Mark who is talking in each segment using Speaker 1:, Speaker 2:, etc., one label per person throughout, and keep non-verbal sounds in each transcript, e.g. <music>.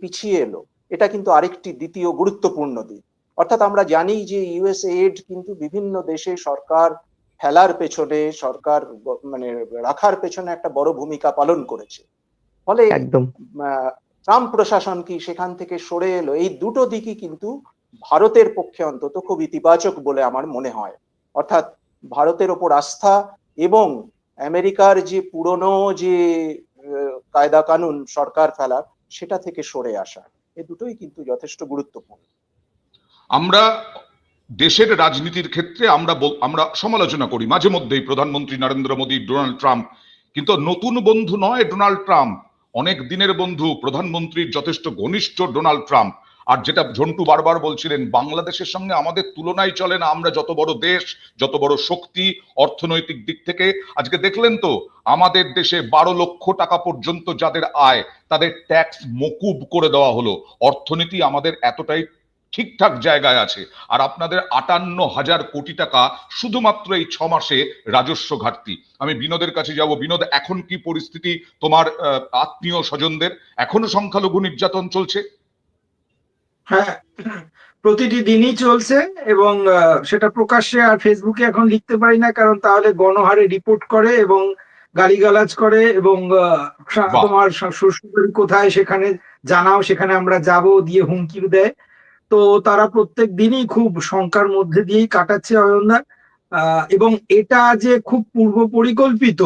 Speaker 1: পিছিয়ে এলো। এটা কিন্তু আরেকটি দ্বিতীয় গুরুত্বপূর্ণ দিক। অর্থাৎ আমরা জানি যে ইউএস এড কিন্তু বিভিন্ন দেশে সরকার ফেলার পেছনে সরকার মানে রাখার পেছনে একটা বড় ভূমিকা পালন করেছে। ফলে
Speaker 2: একদম।
Speaker 1: ট্রাম্প প্রশাসন কি সেখান থেকে সরে এলো? এই দুটো দিকই কিন্তু ভারতের পক্ষে অন্তত খুব ইতিবাচক বলে আমার মনে হয়। অর্থাৎ ভারতের ওপর আস্থা এবং আমেরিকার যে পুরনো যে কায়দা কানুন সরকার ফেলার সেটা থেকে সরে আসা, এ দুটোই কিন্তু যথেষ্ট গুরুত্বপূর্ণ।
Speaker 3: আমরা দেশের রাজনীতির ক্ষেত্রে আমরা আমরা সমালোচনা করি। মাঝে মধ্যেই প্রধানমন্ত্রী নরেন্দ্র মোদী, ডোনাল্ড ট্রাম্প, কিন্তু নতুন বন্ধু নয় ডোনাল্ড ট্রাম্প। অনেক দিনের বন্ধু, প্রধানমন্ত্রীর যথেষ্ট ঘনিষ্ঠ ডোনাল্ড ট্রাম্প। আর যেটা ঝন্টু বারবার বলছিলেন, বাংলাদেশের সঙ্গে আমাদের তুলনায় চলে না, আমরা যত বড় দেশ, যত বড় শক্তি অর্থনৈতিক দিক থেকে। আজকে দেখলেন তো, আমাদের দেশে বারো লক্ষ টাকা পর্যন্ত যাদের আয়, তাদের ট্যাক্স মকুব করে দেওয়া হলো। অর্থনীতি আমাদের এতটাই ঠিকঠাক জায়গায় আছে। আর আপনাদের আটান্ন হাজার কোটি টাকা শুধুমাত্র এই ছ মাসে রাজস্ব ঘাটতি। আমি বিনোদের কাছে যাব। বিনোদ, এখন কি পরিস্থিতি তোমার আত্মীয় স্বজনদের? এখনও সংখ্যালঘু নির্যাতন চলছে?
Speaker 4: হ্যাঁ প্রতিটি দিনই চলছে এবং সেটা প্রকাশ্যে আর ফেসবুকে এখন লিখতে পারি না কারণ তাহলে গণহারে রিপোর্ট করে এবং গালিগালাজ করে এবং তোমার শ- শ্বশুরবাড়ি কোথায় সেখানে জানাও সেখানে আমরা যাব দিয়ে হুমকিও দেয়। তো তারা প্রত্যেক দিনই খুব শঙ্কার মধ্যে দিয়েই কাটাচ্ছে অয়নদা। এবং এটা যে খুব পূর্ব পরিকল্পিত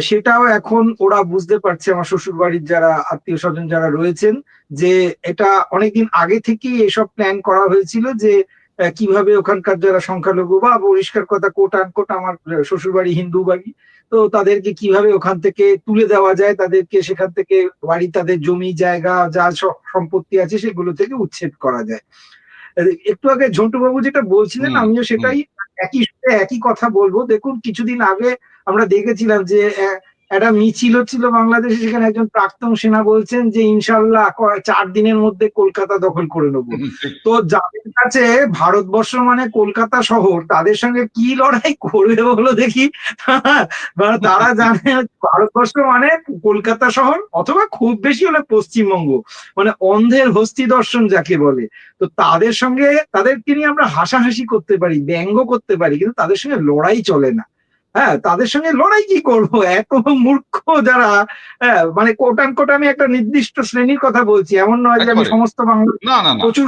Speaker 4: সেটাও এখন ওরা বুঝতে পারছে আমার শ্বশুর বাড়ির যারা আত্মীয় স্বজন যারা রয়েছেন যে এটা অনেকদিন আগে থেকেই এসব প্ল্যান করা হয়েছিল যে কীভাবে ওখানকার যারা সংখ্যালঘু বা পরিষ্কার কথা কোট আনকোট আমার শ্বশুর বাড়ি হিন্দু বাড়ি তো তাদেরকে কীভাবে ওখান থেকে তুলে দেওয়া যায় তাদেরকে সেখান থেকে বাড়ি তাদের জমি জায়গা যা সম্পত্তি আছে সেগুলো থেকে উচ্ছেদ করা যায়। একটু আগে ঝন্টু বাবু যেটা বলছিলেন আমিও সেটাই একই একই কথা বলব। দেখুন কিছুদিন আগে আমরা দেখেছিলাম যে একটা মিছিল হচ্ছিল বাংলাদেশে সেখানে একজন প্রাক্তন সেনা বলছেন যে ইনশাল্লাহ চার দিনের মধ্যে কলকাতা দখল করে নেব। তো যাদের কাছে ভারতবর্ষ মানে কলকাতা শহর তাদের সঙ্গে কি লড়াই করবে বলো দেখি? তারা জানে ভারতবর্ষ মানে কলকাতা শহর অথবা খুব বেশি হলে পশ্চিমবঙ্গ মানে অন্ধের হস্তি দর্শন যাকে বলে। তো তাদের সঙ্গে তাদেরকে নিয়ে আমরা হাসাহাসি করতে পারি ব্যঙ্গ করতে পারি কিন্তু তাদের সঙ্গে লড়াই চলে না। হ্যাঁ তাদের সঙ্গে লড়াই কি করব? এত মূর্খ যারা হ্যাঁ, মানে কোটান কোট আমি একটা নির্দিষ্ট শ্রেণির কথা বলছি এমন নয় যে আমি সমস্ত বাংলা প্রচুর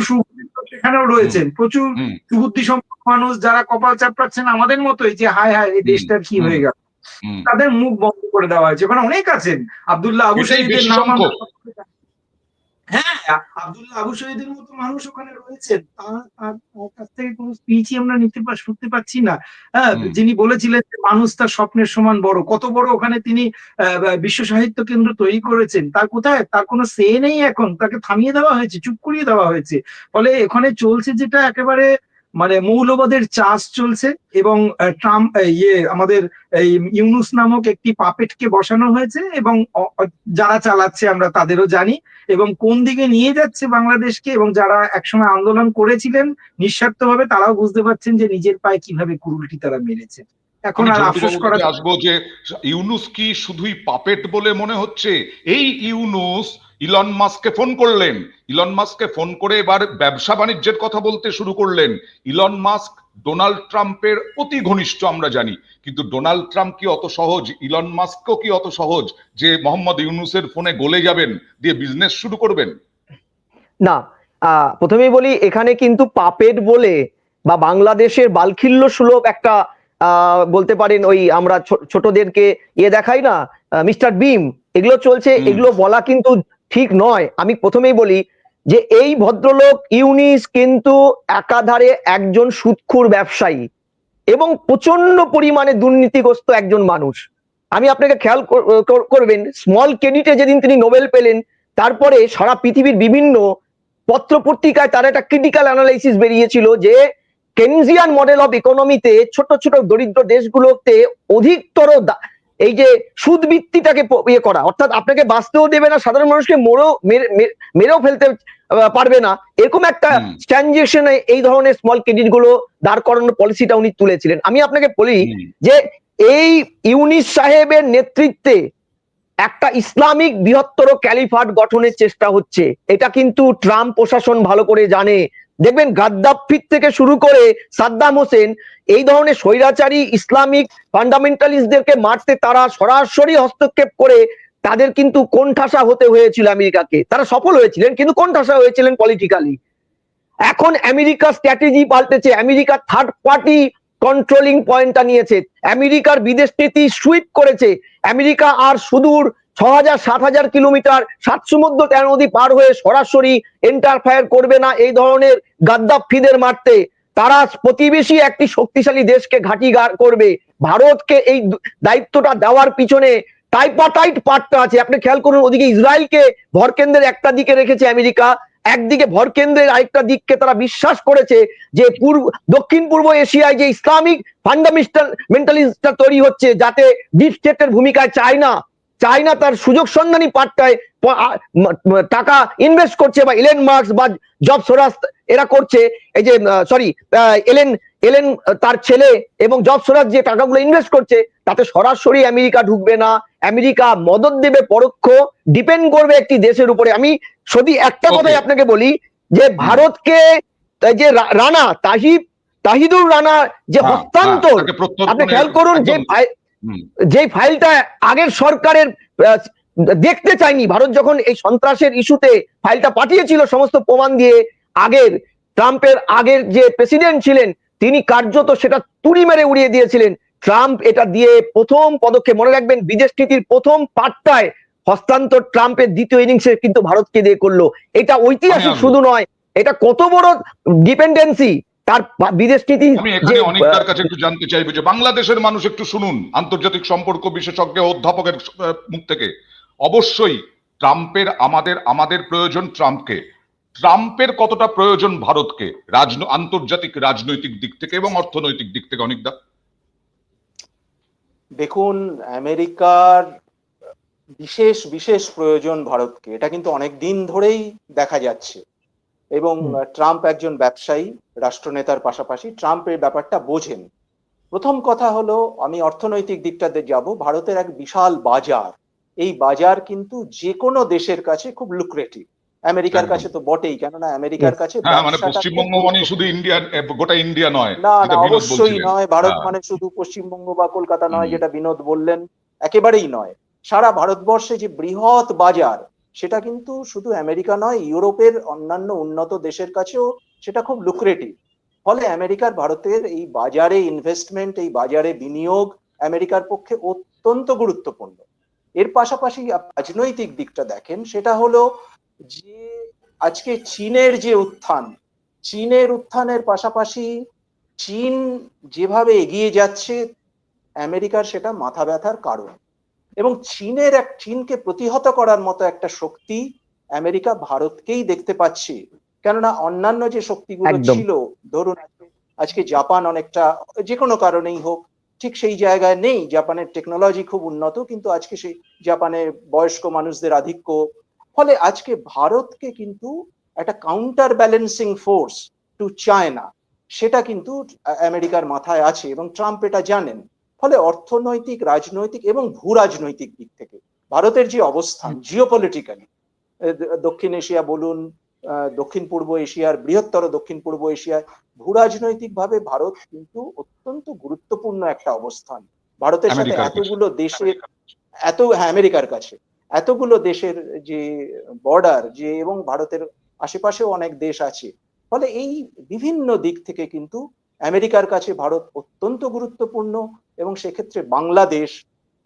Speaker 4: সেখানেও রয়েছেন। প্রচুর। সুবুদ্ধি সম্পন্ন মানুষ যারা কপাল চাপড়াচ্ছেন আমাদের মতোই যে হায় হায় এই দেশটার কি হয়ে গেল? তাদের মুখ বন্ধ করে দেওয়া হয়েছে। ওখানে অনেক আছেন। আবদুল্লাহ আবু
Speaker 3: বেশি
Speaker 4: নাম। হ্যাঁ আব্দুল্লাহ আবু শহীদের মতো মানুষ ওখানে রয়েছেন। তার কাছ থেকে কোনো স্পিচই আমরা নিতে পার শুনতে পাচ্ছি না। হ্যাঁ যিনি বলেছিলেন যে মানুষ তার স্বপ্নের সমান বড় কত বড় ওখানে তিনি আহ, বিশ্ব সাহিত্য কেন্দ্র তৈরি করেছেন। তার কোথায়? তার কোনো সে নেই এখন। তাকে থামিয়ে দেওয়া হয়েছে চুপ করিয়ে দেওয়া হয়েছে। ফলে এখানে চলছে যেটা একেবারে মানে মৌলবাদের চাষ চলছে এবং ট্রাম্প ইয়ে আমাদের এই ইউনুস নামক একটি পাপেটকে বসানো হয়েছে এবং যারা চালাচ্ছে আমরা তাদেরও জানি এবং কোন দিকে নিয়ে যাচ্ছে বাংলাদেশকে এবং যারা একসময় আন্দোলন করেছিলেন নিঃস্বার্থভাবে তারাও বুঝতে পারছেন যে নিজের পায়ে কীভাবে কুরুলটি তারা মেরেছে। এখন আর আফসোস করা
Speaker 3: আসব যে ইউনুস কি শুধুই পাপেট বলে মনে হচ্ছে? এই ইউনুস ইলন মাস্ককে ফোন করলেন। ইলন মাস্ককে ফোন করে এবার ব্যবসা বাণিজ্যের কথা বলতে শুরু করলেন। ইলন মাস্ক ডোনাল্ড ট্রাম্পের অতি ঘনিষ্ঠ আমরা জানি। কিন্তু ডোনাল্ড ট্রাম্প কি অত সহজ? ইলন মাস্কও কি অত সহজ? যে মোহাম্মদ ইউনুসের ফোনে গলে যাবেন দিয়ে বিজনেস শুরু করবেন?
Speaker 2: না প্রথমেই বলি এখানে কিন্তু পাপেট বলে বা বাংলাদেশের বালখিল্য সুলভ একটা আহ, বলতে পারেন ওই আমরা ছোটদেরকে ইয়ে দেখাই না মিস্টার বিম এগুলো চলছে এগুলো বলা কিন্তু ঠিক নয়। আমি প্রথমেই বলি যে এই ভদ্রলোক ইউনিস কিন্তু একাধারে একজন সুৎখুর ব্যবসায়ী এবং প্রচণ্ড পরিমাণে দুর্নীতিগ্রস্ত একজন মানুষ। আমি আপনাকে খেয়াল কর- কর- করবেন স্মল ক্রেডিটে যেদিন তিনি নোবেল পেলেন, তারপরে সারা পৃথিবীর বিভিন্ন পত্র পত্রিকায় তার একটা ক্রিটিক্যাল অ্যানালাইসিস বেরিয়েছিল যে কেনজিয়ান মডেল অফ ইকোনমিতে ছোট ছোট দরিদ্র দেশগুলোতে অধিকতর এই যে সুদ বৃত্তিটাকে ইয়ে করা অর্থাৎ আপনাকে বাঁচতেও দেবে না সাধারণ মানুষকে মরেও মেরে- মেরে- মেরেও ফেলতে পারবে না। এরকম একটা। ট্রানজেকশনে এই ধরনের স্মল ক্রেডিটগুলো দাঁড় করানোর পলিসিটা উনি তুলেছিলেন। আমি আপনাকে বলি যে এই ইউনিস সাহেবের নেতৃত্বে একটা ইসলামিক বৃহত্তর ক্যালিফাট গঠনের চেষ্টা হচ্ছে। এটা কিন্তু ট্রাম্প প্রশাসন ভালো করে জানে। দেখবেন গাদ্দাফির থেকে শুরু করে সাদ্দাম হোসেন, এই ধরনের স্বৈরাচারী ইসলামিক ফান্ডামেন্টালিস্টদেরকে মারতে তারা সরাসরি হস্তক্ষেপ করে তাদের কিন্তু কোণঠাসা হতে হয়েছিল আমেরিকাকে। তারা সফল হয়েছিলেন, কিন্তু কোণঠাসা হয়েছিলেন পলিটিক্যালি এখন আমেরিকা স্ট্র্যাটেজি পাল্টেছে, আমেরিকা থার্ড পার্টি কন্ট্রোলিং পয়েন্টটা নিয়েছে, আমেরিকার বিদেশ নীতি সুইপ করেছে, আমেরিকা আর সুদূর ছ হাজার সাত হাজার কিলোমিটার সাত সমুদ্র তেরো নদী পার হয়ে সরাসরি এন্টারফায়ার করবে না এই ধরনের গাদ্দাফিদের মারতে। তারা প্রতিবেশী একটি শক্তিশালী দেশকে ঘাঁটি করবে। ভারতকে এই দায়িত্বটা দেওয়ার পিছনে টাইপাটাইট পার্টটা আছে। আপনি খেয়াল করুন, ওদিকে ইসরায়েলকে ভরকেন্দ্রের একটা দিকে রেখেছে আমেরিকা, একদিকে ভরকেন্দ্রের আরেকটা দিককে তারা বিশ্বাস করেছে যে পূর্ব, দক্ষিণ পূর্ব এশিয়ায় যে ইসলামিক ফান্ডামেন্টাল মেন্টালিস্টটা তৈরি হচ্ছে, যাতে ডিপ স্টেটের ভূমিকায় চায়না চায়না তার সুযোগ সন্ধানী পাটটায় প- আ- ম- ম- টাকা ইনভেস্ট করছে বা ইলেন মার্কস বা জব সোরাস এরা করছে। এই যে সরি এলেন এলেন তার ছেলে এবং জব সোরাস যে টাকাগুলো ইনভেস্ট করছে তাতে সরাসরি আমেরিকা ঢুকবে না। আমেরিকা মদত দেবে পরোক্ষ ডিপেন্ড করবে একটি দেশের উপরে। আমি যদি একটা কথাই আপনাকে বলি যে ভারতকে যে রানা তাহিদ তাহিদুর রানা যে
Speaker 3: হ্যাঁ,
Speaker 2: হস্তান্তর
Speaker 3: হ্যাঁ,
Speaker 2: আপনি খেয়াল করুন যে। যে ফাইলটা আগের সরকারের দেখতে চাইনি ভারত যখন এই সন্ত্রাসের ইস্যুতে ফাইলটা পাঠিয়েছিল সমস্ত প্রমাণ দিয়ে আগের ট্রাম্পের আগের যে প্রেসিডেন্ট ছিলেন তিনি কার্যত সেটা তুড়ি মেরে উড়িয়ে দিয়েছিলেন। ট্রাম্প এটা দিয়ে প্রথম পদক্ষেপ মনে রাখবেন বিদেশ নীতির প্রথম পার্টটায় হস্তান্তর ট্রাম্পের দ্বিতীয় ইনিংসে কিন্তু ভারতকে দিয়ে করল। এটা ঐতিহাসিক শুধু নয় এটা কত বড় ডিপেন্ডেন্সি তার বিদেশ নীতি
Speaker 3: আমি এখানে অনেকটার কাছে একটু জানতে চাইব যে বাংলাদেশের মানুষ একটু শুনুন আন্তর্জাতিক সম্পর্ক বিশেষজ্ঞ অধ্যাপকের মুখ থেকে। অবশ্যই ট্রাম্পের আমাদের আমাদের প্রয়োজন ট্রাম্পকে। ট্রাম্পের কতটা প্রয়োজন ভারতকে? রাজন আন্তর্জাতিক রাজনৈতিক দিক থেকে এবং অর্থনৈতিক দিক থেকে অনেকটা
Speaker 1: দেখুন আমেরিকার বিশেষ বিশেষ প্রয়োজন ভারতকে। এটা কিন্তু অনেক দিন ধরেই দেখা যাচ্ছে। এবং ট্রাম্প একজন ব্যবসায়ী। রাষ্ট্রনেতার পাশাপাশি ট্রাম্প এই ব্যাপারটা বোঝেন। প্রথম কথা হলো আমি অর্থনৈতিক দিকটাতে যাব ভারতের এক বিশাল বাজার। এই বাজার কিন্তু যে কোনো দেশের কাছে খুব লুক্রেটিভ আমেরিকার কাছে তো বটেই কেননা আমেরিকার কাছে
Speaker 3: হ্যাঁ মানে পশ্চিমবঙ্গ মানে শুধু ইন্ডিয়ার গোটা ইন্ডিয়া নয়
Speaker 1: না না অবশ্যই নয় ভারত
Speaker 3: হ্যাঁ।
Speaker 1: মানে শুধু পশ্চিমবঙ্গ বা কলকাতা নয় যেটা বিনোদ বললেন একেবারেই নয়। সারা ভারতবর্ষে যে বৃহৎ বাজার সেটা কিন্তু শুধু আমেরিকা নয় ইউরোপের অন্যান্য উন্নত দেশের কাছেও সেটা খুব লুক্রেটিভ ফলে আমেরিকার ভারতের এই বাজারে ইনভেস্টমেন্ট এই বাজারে বিনিয়োগ আমেরিকার পক্ষে অত্যন্ত গুরুত্বপূর্ণ। এর পাশাপাশি রাজনৈতিক দিকটা দেখেন, সেটা হলো যে আজকে চীনের যে উত্থান, চীনের উত্থানের পাশাপাশি চীন যেভাবে এগিয়ে যাচ্ছে, আমেরিকার সেটা মাথা ব্যথার কারণ। এবং চীনের এক, চীনকে প্রতিহত করার মতো একটা শক্তি আমেরিকা ভারতকেই দেখতে পাচ্ছে। কেননা অন্যান্য যে শক্তিগুলো ছিল ধরুন আজকে- জাপান অনেকটা যে কোনো কারণেই হোক ঠিক সেই জায়গায় নেই। জাপানের টেকনোলজি খুব উন্নত কিন্তু আজকে সেই জাপানের বয়স্ক মানুষদের আধিক্য। ফলে আজকে ভারতকে কিন্তু একটা counter balancing force to China সেটা কিন্তু আমেরিকার মাথায় আছে এবং ট্রাম্প এটা জানেন। ফলে অর্থনৈতিক রাজনৈতিক এবং ভূ রাজনৈতিক দিক থেকে ভারতের যে অবস্থান জিওপলিটিক্যালি দক্ষিণ এশিয়া বলুন দক্ষিণ পূর্ব এশিয়ার বৃহত্তর দক্ষিণ পূর্ব এশিয়ায় ভূ রাজনৈতিক ভাবে ভারত কিন্তু অত্যন্ত গুরুত্বপূর্ণ একটা অবস্থান। ভারতের সাথে এতগুলো দেশের এত হ্যাঁ আমেরিকার কাছে। এতগুলো দেশের যে বর্ডার যে এবং ভারতের আশেপাশেও অনেক দেশ আছে। ফলে এই বিভিন্ন দিক থেকে কিন্তু আমেরিকার কাছে ভারত অত্যন্ত গুরুত্বপূর্ণ এবং সেক্ষেত্রে বাংলাদেশ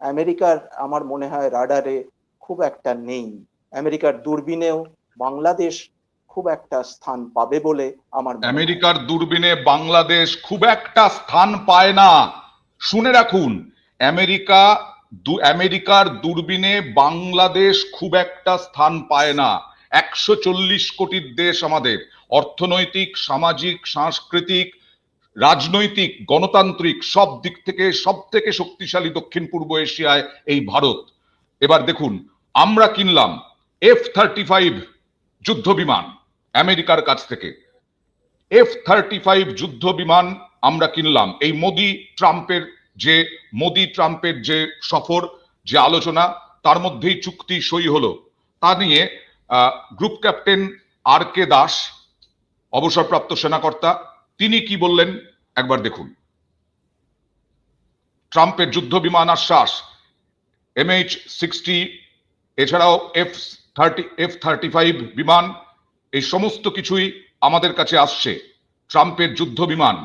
Speaker 1: আমেরিকার আমার মনে হয় রাডারে খুব একটা নেই। আমেরিকার দূরবীনেও বাংলাদেশ খুব একটা স্থান পাবে বলে আমার
Speaker 3: আমেরিকার দূরবীনে বাংলাদেশ খুব একটা স্থান পায় না। শুনে রাখুন, আমেরিকা আমেরিকার দূরবীনে বাংলাদেশ খুব একটা স্থান পায় না। একশো চল্লিশ কোটির দেশ আমাদের। অর্থনৈতিক, সামাজিক, সাংস্কৃতিক, রাজনৈতিক, গণতান্ত্রিক সব দিক থেকে, সব থেকে শক্তিশালী দক্ষিণ পূর্ব এশিয়ায় এই ভারত। এবার দেখুন, আমরা কিনলাম এফ থার্টি ফাইভ যুদ্ধ বিমান আমেরিকার কাছ থেকে। এফ থার্টি ফাইভ যুদ্ধ বিমান আমরা কিনলাম। এই মোদি ট্রাম্পের যে, মোদি ট্রাম্পের যে সফর, যে আলোচনা, তার মধ্যেই চুক্তি সই হলো। তা নিয়ে group captain R K Das, অবসরপ্রাপ্ত সেনাকর্তা, তিনি কি বললেন? একবার দেখুন। ট্রাম্পের যুদ্ধ বিমান আশ্বাস এমএইচ সিক্সটি এছাড়াও F thirty F thirty five বিমান এই সমস্ত কিছুই আমাদের কাছে আসছে। ট্রাম্পের যুদ্ধ বিমান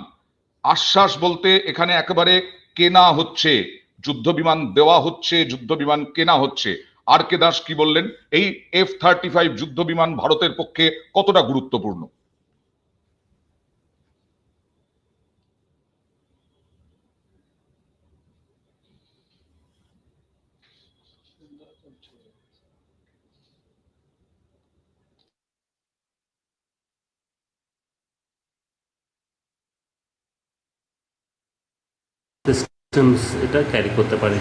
Speaker 3: আশ্বাস বলতে এখানে একেবারে কেনা হচ্ছে। যুদ্ধ বিমান দেওয়া হচ্ছে যুদ্ধ বিমান কেনা হচ্ছে। আর কে দাস কি বললেন? এই এফ থার্টি ফাইভ যুদ্ধ বিমান ভারতের পক্ষে কতটা গুরুত্বপূর্ণ?
Speaker 5: সিস্টেমস এটা ক্যারি করতে পারে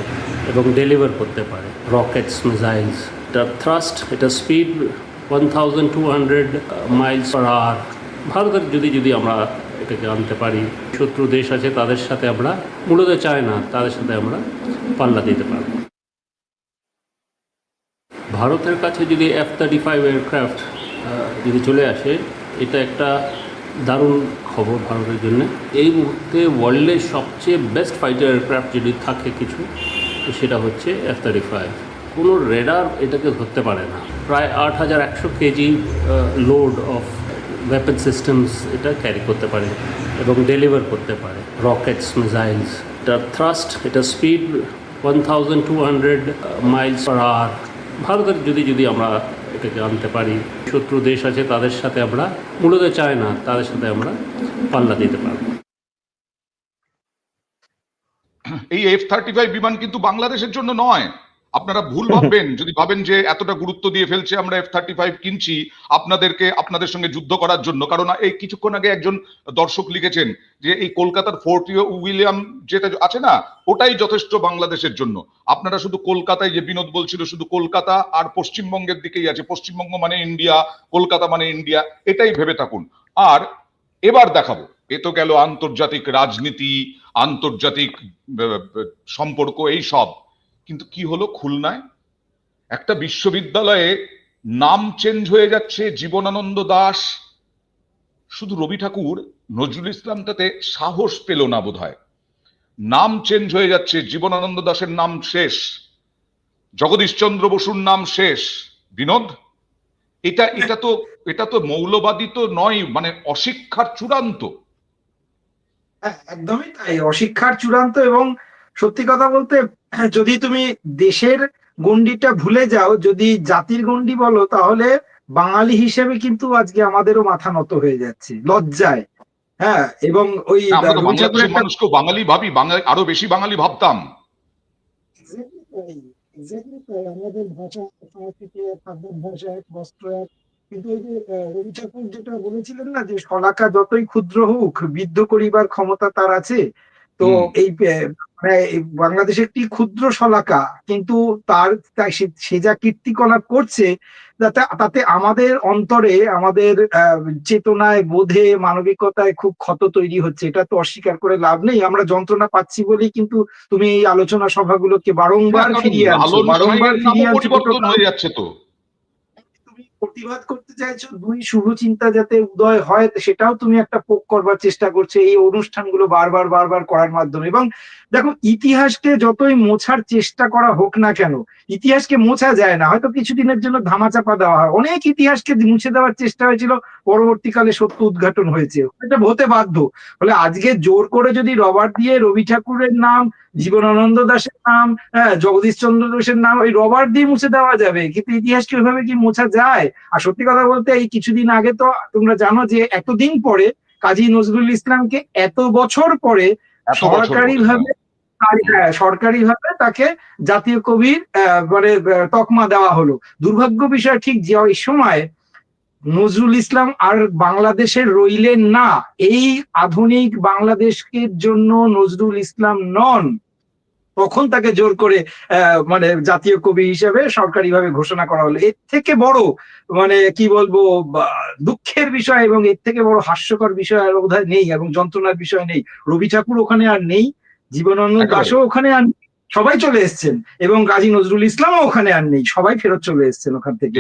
Speaker 5: এবং ডেলিভার করতে পারে। রকেটস মিসাইলস এটা থ্রাস্ট এটা speed one thousand two hundred miles per hour ভারতের যদি যদি আমরা এটাকে আনতে পারি, শত্রু দেশ আছে, তাদের সাথে আমরা, মূলত চায় না তাদের সাথে আমরা পাল্লা দিতে পারব। ভারতের কাছে যদি এফ থার্টি ফাইভ এয়ারক্রাফট যদি চলে আসে, এটা একটা দারুণ খবর ভারতের জন্য। এই মুহূর্তে ওয়ার্ল্ডের সবচেয়ে বেস্ট ফাইটার এয়ারক্রাফট যদি থাকে কিছু, তো সেটা হচ্ছে এফ থার্টি ফাইভ কোনো রেডার এটাকে ধরতে পারে না। প্রায় আট হাজার একশো KG load of weapon systems এটা ক্যারি করতে পারে এবং ডেলিভার করতে পারে। রকেটস মিসাইলস এটা থ্রাস্ট এটা speed one thousand two hundred miles per hour ভারতের যদি যদি আমরা এটাকে আনতে পারি। শত্রু দেশ আছে, তাদের সাথে আমরা, মূলত চায় না তাদের সাথে আমরা পাল্লা দিতে পারব।
Speaker 3: এই এফ থার্টি ফাইভ বিমান কিন্তু বাংলাদেশের জন্য নয়। আপনারা ভুল <laughs> ভাববেন। যদি ভাবেন যে এতটা গুরুত্ব দিয়ে ফেলছে আমরা এফ থার্টি ফাইভ কিনছি আপনাদেরকে আপনাদের সঙ্গে যুদ্ধ করার জন্য। কারণ এই কিছুক্ষণ আগে একজন দর্শক লিখেছেন যে এই কলকাতার ফোর্ট উইলিয়াম যেটা আছে না ওটাই যথেষ্ট বাংলাদেশের জন্য। আপনারা শুধু কলকাতায় যে বিনোদ বলছিল শুধু কলকাতা আর পশ্চিমবঙ্গের দিকেই আছে। পশ্চিমবঙ্গ মানে ইন্ডিয়া কলকাতা মানে ইন্ডিয়া এটাই ভেবে থাকুন। আর এবার দেখাবো। এ তো গেল আন্তর্জাতিক রাজনীতি আন্তর্জাতিক সম্পর্ক এই সব। কিন্তু কি হলো খুলনায়? একটা বিশ্ববিদ্যালয়ে নাম চেঞ্জ হয়ে যাচ্ছে জীবনানন্দ দাস। শুধু রবি ঠাকুর নজরুল ইসলাম তাতে সাহস পেল না বোধহয়। নাম চেঞ্জ হয়ে যাচ্ছে জীবনানন্দ দাসের নাম শেষ। জগদীশ চন্দ্র বসুর নাম শেষ। বিনোদ এটা এটা তো এটা তো মৌলবাদী তো নয় মানে অশিক্ষার চূড়ান্ত।
Speaker 4: হ্যাঁ, একদমই তাই অশিক্ষার চূড়ান্ত এবং সত্যি কথা বলতে যদি তুমি দেশের গণ্ডিটা ভুলে যাও যদি জাতির গণ্ডি বলো তাহলে বাঙালি হিসেবে কিন্তু আজকে আমাদেরও মাথা নত হয়ে যাচ্ছে লজ্জায় হ্যাঁ এবং ওই
Speaker 3: বাঙালি ভাবি বাঙালি আরও বেশি বাঙালি ভাবতাম।
Speaker 4: আমাদের ভাষা সংস্কৃতি এক, খাদ্যাভ্যাস এক, বস্ত্র এক। কিন্তু ওই যে রবি ঠাকুর যেটা বলেছিলেন না যে শলাকা যতই ক্ষুদ্র হোক বিদ্ধ করিবার ক্ষমতা তার আছে তো এই মানে বাংলাদেশ একটি ক্ষুদ্র শলাকা কিন্তু তার সে- যা কীর্তিকলাপ করছে তাতে তাতে আমাদের অন্তরে আমাদের আহ, চেতনায় বোধে মানবিকতায় খুব ক্ষত তৈরি হচ্ছে। এটা তো অস্বীকার করে লাভ নেই। আমরা যন্ত্রণা পাচ্ছি বলেই কিন্তু তুমি এই আলোচনা সভাগুলোকে বারংবার ফিরিয়ে আনছো বারংবার ফিরিয়ে আনছো
Speaker 3: পরিবর্তন
Speaker 4: দুটো
Speaker 3: হয়ে যাচ্ছে তো
Speaker 4: তুমি প্রতিবাদ করতে চাইছো? দুই শুভ চিন্তা যাতে উদয় হয়, সেটাও তুমি একটা পোক করবার চেষ্টা করছ এই অনুষ্ঠানগুলো বারবার বারবার করার মাধ্যমে। এবং দেখো, ইতিহাসকে যতই মোছার চেষ্টা করা হোক না কেন, ইতিহাসকে মোছা যায় না। হয়তো কিছুদিনের জন্য ধামাচাপা দেওয়া হয়। অনেক ইতিহাসকে মুছে দেওয়ার চেষ্টা হয়েছিল, পরবর্তীকালে সত্য উদ্ঘাটন হয়েছে। এটা হতে বাধ্য। ফলে আজকে জোর করে যদি রবার্ট দিয়ে রবি ঠাকুরের নাম, জীবনানন্দ দাসের নাম হ্যাঁ জগদীশ চন্দ্র দাসের নাম, ওই রবার্ট দিয়ে মুছে দেওয়া যাবে। কিন্তু ইতিহাসকে ওইভাবে কি মোছা যায়? আর সত্যি কথা বলতে এই কিছুদিন আগে তো তোমরা জানো যে এতদিন পরে কাজী নজরুল ইসলামকে এত বছর পরে সরকারি ভাবে সরকারি ভাবে তাকে জাতীয় কবির মানে তকমা দেওয়া হলো। দুর্ভাগ্য বিষয় ঠিক যে ওই সময় নজরুল ইসলাম আর বাংলাদেশের রইলেন না। এই আধুনিক বাংলাদেশের জন্য নজরুল ইসলাম নন। তখন তাকে জোর করে আহ, মানে জাতীয় কবি হিসেবে সরকারিভাবে ঘোষণা করা হলো এর থেকে বড় মানে কি বলব দুঃখের বিষয় এবং এর থেকে বড় হাস্যকর বিষয় আর বোধহয় নেই এবং যন্ত্রণার বিষয় নেই রবি ঠাকুর ওখানে আর নেই জীবনানন্দ। দাসও ওখানে আর। সবাই চলে এসেছেন এবং গাজী নজরুল ইসলামও ওখানে আর নেই সবাই ফেরত চলে এসেছেন ওখান থেকে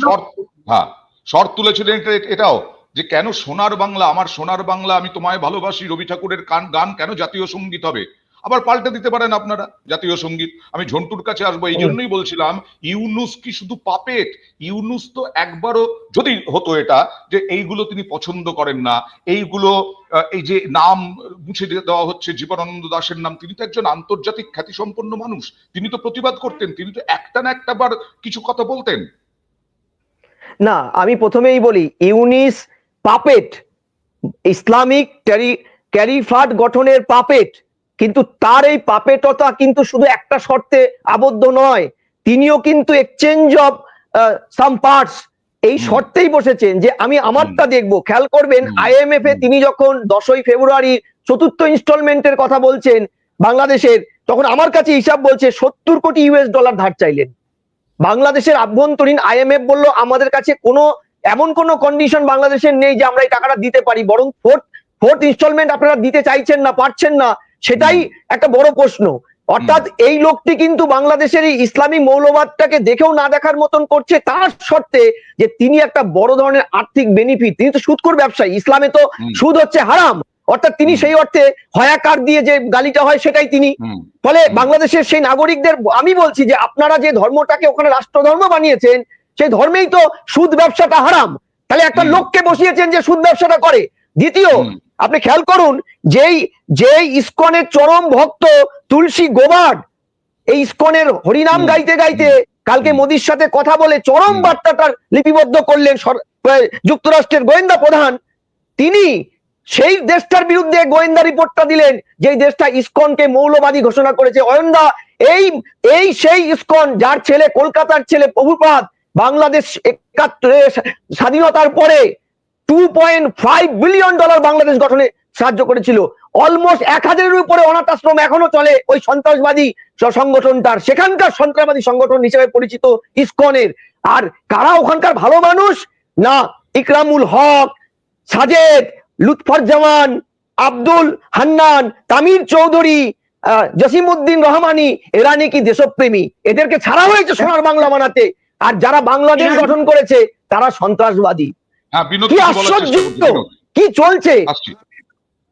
Speaker 3: শর্ত হ্যাঁ শর্ত তুলেছিলেন এটাও যে কেন সোনার বাংলা আমার সোনার বাংলা আমি তোমায় ভালোবাসি রবি ঠাকুরের গান কেন জাতীয় সংগীত হবে আবার পাল্টে দিতে পারেন আপনারা, জাতীয় সংগীত। আমি ঝন্টুর কাছে আসব, এই জন্যই বলছিলাম, ইউনুস কি শুধু পাপেট ইউনুস তো একবারও, যদি হতো এটা, যে এইগুলো তিনি পছন্দ করেন না, এইগুলো এই যে নাম মুছে দেওয়া হচ্ছে জীবনানন্দ দাশের নাম, তিনি তো একজন আন্তর্জাতিক খ্যাতিসম্পন্ন মানুষ। তিনি তো প্রতিবাদ করতেন, তিনি তো একটা না একটা বার কিছু কথা বলতেন।
Speaker 2: না, আমি প্রথমেই বলি, ইউনিস পাপেট, ইসলামিক ক্যারিফ্লাড গঠনের পাপেট। কিন্তু তার এই পাপেটতা কিন্তু শুধু একটা শর্তে আবদ্ধ নয় তিনিও কিন্তু এক্সচেঞ্জ অফ সাম পার্টস এই শর্তেই বসেছেন যে আমি আমারটা দেখব। খেয়াল করবেন। আইএমএফ এ তিনি যখন দশই ফেব্রুয়ারি চতুর্থ ইনস্টলমেন্টের কথা বলছেন বাংলাদেশের তখন আমার কাছে হিসাব বলছে সত্তর কোটি ইউএস ডলার ধার চাইলেন। বাংলাদেশের আভ্যন্তরীণ আইএমএফ বলল আমাদের কাছে কোনো এমন কোনো কন্ডিশন বাংলাদেশের নেই যে আমরা এই টাকাটা দিতে পারি। বরং ফোর্থ ফোর্থ ইনস্টলমেন্ট আপনারা দিতে চাইছেন না পারছেন না। সেটাই একটা বড় প্রশ্ন। অর্থাৎ এই লোকটি কিন্তু বাংলাদেশের এই ইসলামী মৌলবাদটাকে দেখেও না দেখার মতন করছে তার শর্তে যে তিনি একটা বড় ধরনের আর্থিক বেনিফিট তিনি তো সুদখোর ব্যবসায়ী ইসলামে তো সুদ হচ্ছে হারাম। অর্থাৎ তিনি সেই অর্থে হয়াকার দিয়ে যে গালিটা হয় সেটাই তিনি। ফলে বাংলাদেশের সেই নাগরিকদের আমি বলছি যে আপনারা যে ধর্মটাকে ওখানে রাষ্ট্রধর্ম বানিয়েছেন সেই ধর্মেই তো সুদ ব্যবসাটা হারাম। তাহলে একটা লোককে বসিয়েছেন যে সুদ ব্যবসাটা করে। দ্বিতীয় আপনি খেয়াল করুন যেই যেই ইস্কনের চরম ভক্ত তুলসী গোবার্ড এই ইস্কনের হরিনাম গাইতে গাইতে কালকে। মোদির সাথে কথা বলে চরম। বার্তাটা লিপিবদ্ধ করলেন যুক্তরাষ্ট্রের গোয়েন্দা প্রধান তিনি সেই দেশটার বিরুদ্ধে গোয়েন্দা রিপোর্টটা দিলেন যে দেশটা ইস্কনকে মৌলবাদী ঘোষণা করেছে অয়ন্দা এই এই সেই ইস্কন যার ছেলে কলকাতার ছেলে প্রভুপাত বাংলাদেশ একাত্তরে স্বাধীনতার পরে two point five billion dollar Bangladesh গঠনে সাহায্য করেছিল। অলমোস্ট এক হাজারের উপরে অনাথ আশ্রম এখনও চলে ওই সন্ত্রাসবাদী সংগঠনটার। সেখানকার সন্ত্রাসবাদী সংগঠন হিসেবে পরিচিত ইসকনের। আর কারা ওখানকার ভালো মানুষ? না ইকরামুল হক সাজেদ লুৎফর জামান আব্দুল হান্নান তামির চৌধুরী আহ, জসিমউদ্দিন রহমানি এরা নাকি দেশপ্রেমী। এদেরকে ছাড়া হয়েছে সোনার বাংলা বানাতে। আর যারা বাংলাদেশ গঠন করেছে তারা সন্ত্রাসবাদী। কি
Speaker 3: বলার চেষ্টা
Speaker 2: আশ্চর্য! কি চলছে?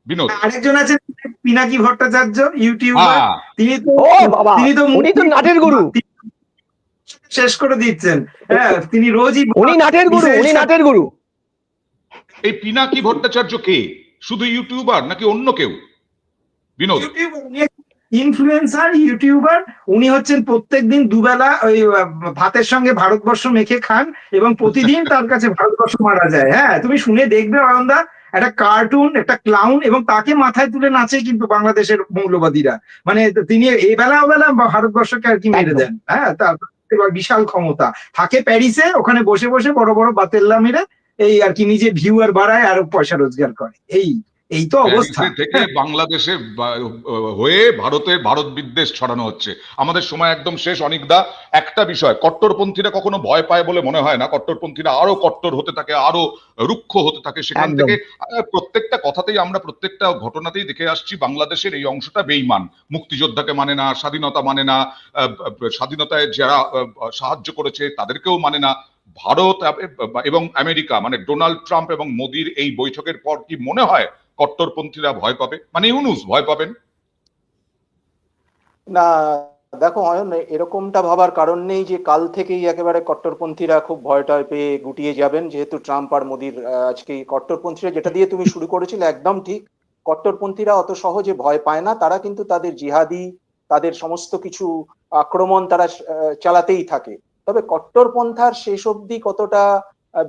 Speaker 3: বিনোদ।
Speaker 4: আরেকজন আছেন পিনাকি ভট্টাচার্য ইউটিউবার।
Speaker 3: হ্যাঁ।
Speaker 4: তিনি তো তিনি তো
Speaker 2: উনি তো নাটের গুরু।
Speaker 4: শেষ করে দিচ্ছেন। হ্যাঁ তিনি রোজই
Speaker 2: উনি নাটের গুরু উনি নাটের গুরু।
Speaker 3: এই পিনাকি ভট্টাচার্য কে? শুধু ইউটিউবার নাকি অন্য কেউ? বিনোদ।
Speaker 4: ইনফ্লুয়েন্সার ইউটিউবার উনি হচ্ছেন প্রত্যেকদিন দুবেলা ওই ভাতের সঙ্গে ভারতবর্ষ মেখে খান এবং প্রতিদিন তার কাছে ভারতবর্ষ মারা যায়। হ্যাঁ তুমি শুনে দেখবে অয়নদা একটা কার্টুন একটা ক্লাউন এবং তাকে মাথায় তুলে নাচে কিন্তু বাংলাদেশের মৌলবাদীরা। মানে তিনি এই বেলা ওবেলা ভারতবর্ষকে আর কি মেরে দেন। হ্যাঁ তার বিশাল ক্ষমতা। থাকে প্যারিসে ওখানে বসে বসে বড় বড় বাতেল্লা মেরে এই আর কি নিজে ভিউয়ার বাড়ায় আর পয়সা রোজগার করে। এই এই তো অবস্থা।
Speaker 3: থেকে বাংলাদেশে হয়ে ভারতে ভারত বিদ্বেষ ছড়ানো হচ্ছে। আমাদের সময় একদম শেষ অনিকদা একটা বিষয় কট্টরপন্থীরা কখনো ভয় পায় বলে মনে হয় না। কট্টরপন্থীরা আরও কট্টর হতে থাকে আরও রুক্ষ হতে থাকে। সেখান থেকে প্রত্যেকটা কথাতেই আমরা প্রত্যেকটা ঘটনাতেই দেখে আসছি বাংলাদেশের এই অংশটা বেইমান। মুক্তিযোদ্ধাকে মানে না স্বাধীনতা মানে না স্বাধীনতায় যারা সাহায্য করেছে তাদেরকেও মানে না। ভারত এবং আমেরিকা মানে ডোনাল্ড ট্রাম্প এবং মোদির এই বৈঠকের পর কি মনে হয় কট্টরপন্থীরা ভয় পাবে? মানে ইউনুস ভয় পাবেন?
Speaker 1: না, দেখো অয়ন, এরকমটা ভাবার কারণ নেই যে কাল থেকেই একেবারে কট্টরপন্থীরা খুব ভয় টয় পেয়ে গুটিয়ে যাবেন, যেহেতু ট্রাম্প আর মোদির আজকে কট্টরপন্থীরা যেটা দিয়ে তুমি শুরু করেছিলে, একদম ঠিক। কট্টরপন্থীরা অত সহজে ভয় পায় না, তারা কিন্তু তাদের জিহাদি, তাদের সমস্ত কিছু আক্রমণ তারা চালাতেই থাকে। তবে কট্টরপন্থার শেষ অবধি কতটা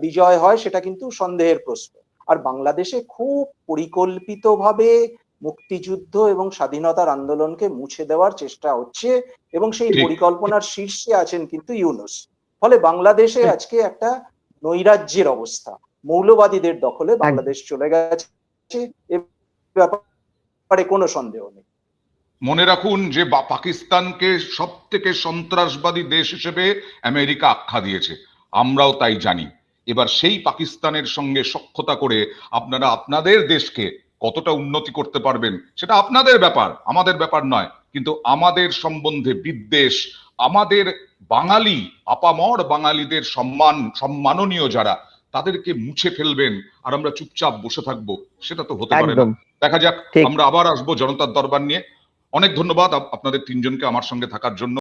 Speaker 1: বিজয় হয় সেটা কিন্তু সন্দেহের প্রশ্ন। আর বাংলাদেশে খুব পরিকল্পিতভাবে মুক্তিযুদ্ধ এবং স্বাধীনতার আন্দোলনকে মুছে দেওয়ার চেষ্টা হচ্ছে এবং সেই পরিকল্পনার শীর্ষে আছেন কিন্তু ইউনুস। ফলে বাংলাদেশে আজকে একটা নৈরাজ্যের অবস্থা। মৌলবাদীদের দখলে বাংলাদেশ চলে গেছে এ ব্যাপারে কোনো সন্দেহ নেই।
Speaker 3: মনে রাখুন যে বা- পাকিস্তানকে সব থেকে সন্ত্রাসবাদী দেশ হিসেবে আমেরিকা আখ্যা দিয়েছে। আমরাও তাই জানি। এবার সেই পাকিস্তানের সঙ্গে সক্ষতা করে আপনারা আপনাদের দেশকে কতটা উন্নতি করতে পারবেন সেটা আপনাদের ব্যাপার আমাদের ব্যাপার নয়। কিন্তু আমাদের সম্বন্ধে বিদ্বেষ আমাদের বাঙালি আপামর বাঙালিদের সম্মান সম্মাননীয় যারা তাদেরকে মুছে ফেলবেন আর আমরা চুপচাপ বসে থাকব সেটা তো হতে পারে না। দেখা যাক আমরা আবার আসব জনতার দরবার নিয়ে। অনেক ধন্যবাদ আপনাদের তিনজনকে আমার সঙ্গে থাকার জন্য।